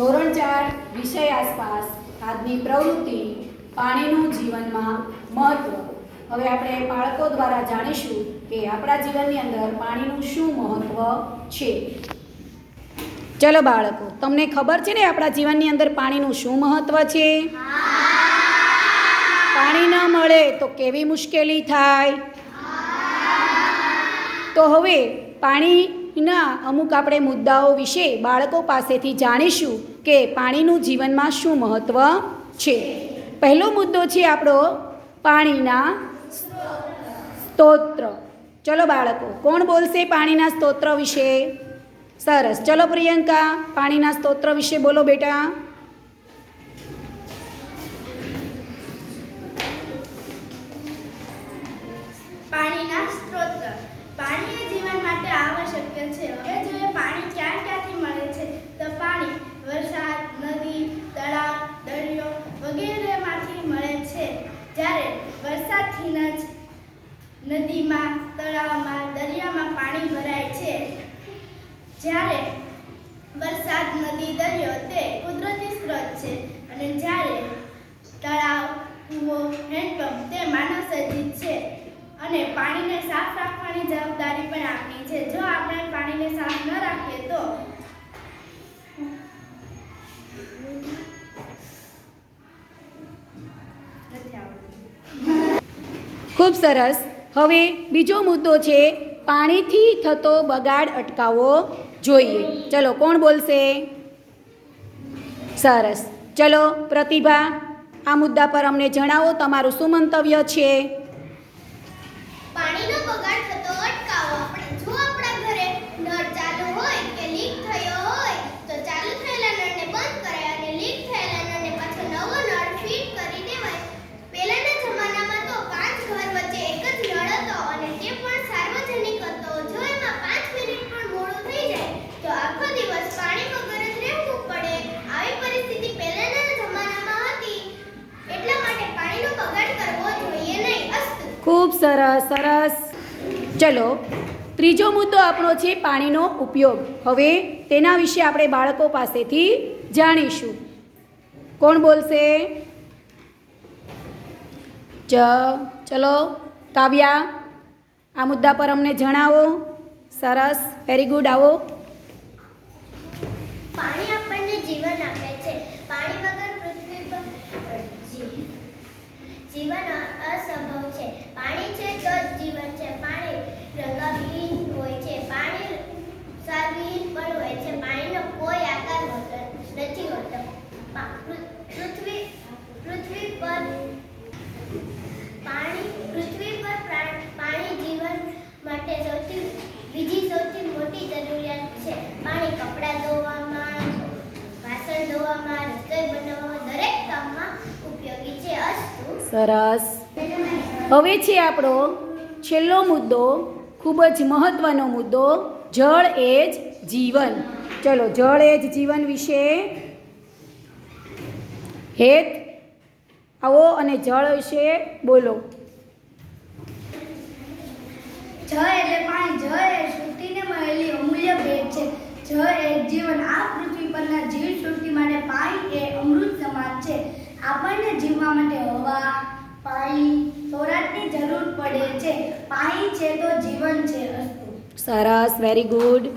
ધોરણ ચાર વિષય આસપાસ આજની પ્રવૃત્તિ પાણીનું જીવનમાં મહત્વ. હવે આપણે બાળકો દ્વારા જાણીશું કે આપણા જીવનની અંદર પાણીનું શું મહત્વ છે. ચલો બાળકો, તમને ખબર છે ને આપણા જીવનની અંદર પાણીનું શું મહત્વ છે? પાણી ન મળે તો કેવી મુશ્કેલી થાય? તો હવે પાણીના અમુક આપણે મુદ્દાઓ વિશે બાળકો પાસેથી જાણીશું કે પાણીનું જીવનમાં શું મહત્ત્વ છે. પહેલો મુદ્દો છે આપણો પાણીના સ્તોત્ર. ચલો બાળકો, કોણ બોલશે પાણીના સ્તોત્ર વિશે? સરસ. ચલો પ્રિયંકા, પાણીના સ્તોત્ર વિશે બોલો બેટા. આવશ્યક છે. હવે જોઈએ પાણી ક્યાં ક્યાંથી મળે છે? તો પાણી વરસાદ, નદી, તળાવ, દરિયો વગેરેમાંથી મળે છે. જ્યારે વરસાદથી જ નદીમાં, તળાવમાં, દરિયામાં પાણી ભરાય છે. જ્યારે વરસાદ, નદી, દરિયો તે કુદરતી સ્ત્રોત છે. અને જ્યારે તળાવ, કૂવો હેન્ડપંપ તે માનવ સર્જિત અને પાણીને સાફ રાખવાની જવાબદારી પણ આપણી છે. જો આપણે પાણીને સાફ ન રાખીએ તો? ખૂબ સરસ. હવે બીજો મુદ્દો છે, પાણીથી થતો બગાડ અટકાવવો જોઈએ. ચલો, કોણ બોલશે? સરસ. ચલો, પ્રતિભા, આ મુદ્દા પર અમને જણાવો, તમારું શું મંતવ્ય છે પાણીનો બગાડ થતો અટકાવો આપણે જો આપણા ઘરે નળ ચાલુ હોય કે લીક થયો હોય તો ચાલુ થયેલા નળને બંધ કરાય અને લીક થયેલા નળને પાછો નવો નળ ફિટ કરી દેવાય પહેલાના જમાનામાં તો પાંચ ઘર વચ્ચે એક જ નળ હતો અને તે પણ સાર્વજનિક હતો જો એમાં પાંચ મિનિટ પણ મોડું થઈ જાય તો આખો દિવસ પાણી વગર જ રહેવું પડે આવી પરિસ્થિતિ પહેલાના જમાનામાં હતી એટલા માટે પાણીનો બગાડ કરવો જોઈએ નહીં અસ્તુ ખૂબ સરસ સરસ. ચલો, ત્રીજો મુદ્દો આપણો છે પાણીનો ઉપયોગ. હવે તેના વિશે આપણે બાળકો પાસેથી જાણીશું. કોણ બોલશે? ચ, ચલો, કાવ્યા, આ મુદ્દા પર અમને જણાવો. સરસ વેરી ગુડ આવો પાણી આપણને જીવન આપે છે પાણી વગર પૃથ્વી પર અ, જી- જીવન અ- અસંભવ છે પાણી છે તો જ જીવન છે. પાણી રંગવિહીન હોય છે. પાણી સ્વાદવિહીન પણ હોય છે. પાણીનો કોઈ આકાર હોતો નથી હોતો. પૃથ્વી પૃથ્વી પર પાણી પૃથ્વી પર પાણી જીવન માટે સૌથી બીજી સૌથી મોટી જરૂરિયાત છે. પાણી કપડાં ધોવામાં વાસણ ધોવામાં રસોઈ બનાવવામાં દરેક કામમાં ઉપયોગી છે. અસ્તુ. સરસ. હવે છે આપણો છેલ્લો મુદ્દો, ખૂબ જ મહત્ત્વનો મુદ્દો, જળ એ જ જીવન. ચલો, જળ એ જ જીવન વિશે હેત આવો અને જળ વિશે બોલો. જળ એટલે પાણી. જળ એ સૃષ્ટિને મળેલી અમૂલ્ય ભેટ છે. જળ એ જીવન. આ પૃથ્વી પરના જીવ સૃષ્ટિ માટે પાણી એ અમૃત સમાન છે. આપણને જીવવા માટે હવા છે તો જીવન છે સરસ વેરી ગુડ